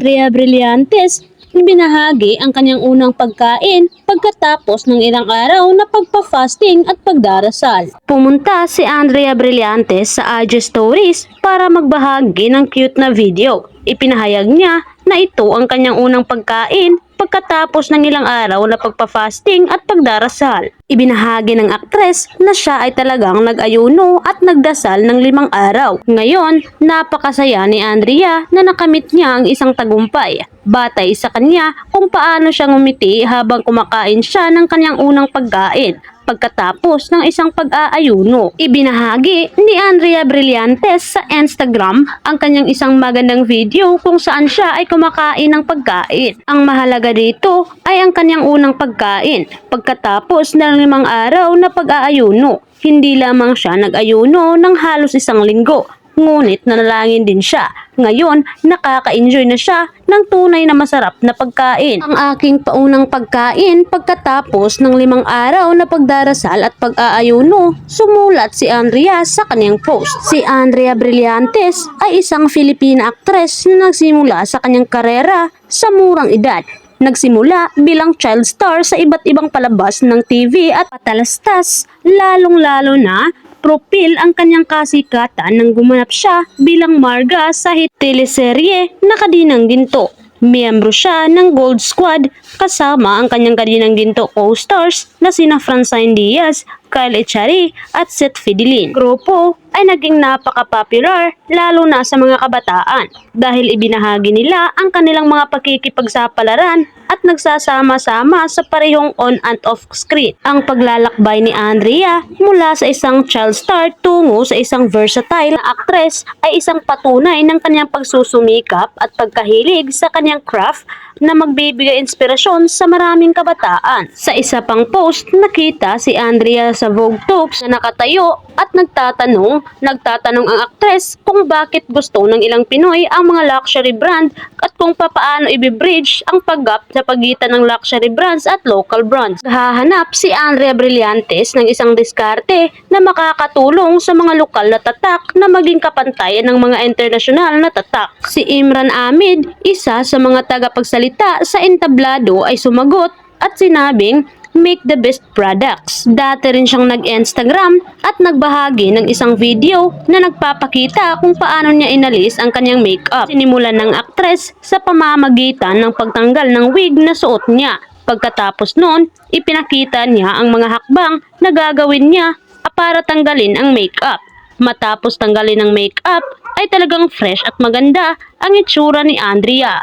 Andrea Brillantes, ibinahagi ang kanyang unang pagkain pagkatapos ng ilang araw na pagpa-fasting at pagdarasal. Pumunta si Andrea Brillantes sa IG Stories para magbahagi ng cute na video. Ipinahayag niya na ito ang kanyang unang pagkain pagkatapos ng ilang araw na pagpa-fasting at pagdarasal. Ibinahagi ng aktres na siya ay talagang nag-ayuno at nagdasal ng limang araw. Ngayon, napakasaya ni Andrea na nakamit niya ang isang tagumpay. Batay sa kanya kung paano siya ngumiti habang kumakain siya ng kanyang unang pagkain pagkatapos ng isang pag-aayuno. Ibinahagi ni Andrea Brillantes sa Instagram ang kanyang isang magandang video kung saan siya ay kumakain ng pagkain. Ang mahalaga dito ay ang kanyang unang pagkain pagkatapos ng limang araw na pag-aayuno. Hindi lamang siya nag-ayuno ng halos isang linggo, ngunit nanalangin din siya. Ngayon, nakaka-enjoy na siya ng tunay na masarap na pagkain. Ang aking paunang pagkain pagkatapos ng limang araw na pagdarasal at pag-aayuno, sumulat si Andrea sa kanyang post. Si Andrea Brillantes ay isang Filipina actress na nagsimula sa kanyang karera sa murang edad. Nagsimula bilang child star sa iba't ibang palabas ng TV at patalastas, lalong-lalo na propil ang kanyang kasikatan nang gumanap siya bilang Marga sa hit teleserye na Kadinang Ginto. Miyembro siya ng Gold Squad kasama ang kanyang Kadinang Ginto co-stars na sina Francine Diaz, Kyle Echari at Seth Fidelin. Grupo ay naging napaka-popular lalo na sa mga kabataan dahil ibinahagi nila ang kanilang mga pakikipagsapalaran at nagsasama-sama sa parehong on and off screen. Ang paglalakbay ni Andrea mula sa isang child star tungo sa isang versatile na actress ay isang patunay ng kanyang pagsusumikap at pagkahilig sa kanyang craft na magbibigay inspirasyon sa maraming kabataan. Sa isa pang post, nakita si Andrea sa Vogue Talks na nakatayo at nagtatanong, nagtatanong ang aktres kung bakit gusto ng ilang Pinoy ang mga luxury brand at kung papaano ibibridge ang paggap sa pagitan ng luxury brands at local brands. Hahanap si Andrea Brillantes ng isang diskarte na makakatulong sa mga lokal na tatak na maging kapantayan ng mga internasyonal na tatak. Si Imran Amid, isa sa mga tagapagsalita sa entablado ay sumagot at sinabing make the best products. Dati rin siyang nag-Instagram at nagbahagi ng isang video na nagpapakita kung paano niya inalis ang kanyang makeup. Sinimulan ng aktres sa pamamagitan ng pagtanggal ng wig na suot niya. Pagkatapos noon, ipinakita niya ang mga hakbang na gagawin niya para tanggalin ang makeup. Matapos tanggalin ang makeup, ay talagang fresh at maganda ang itsura ni Andrea.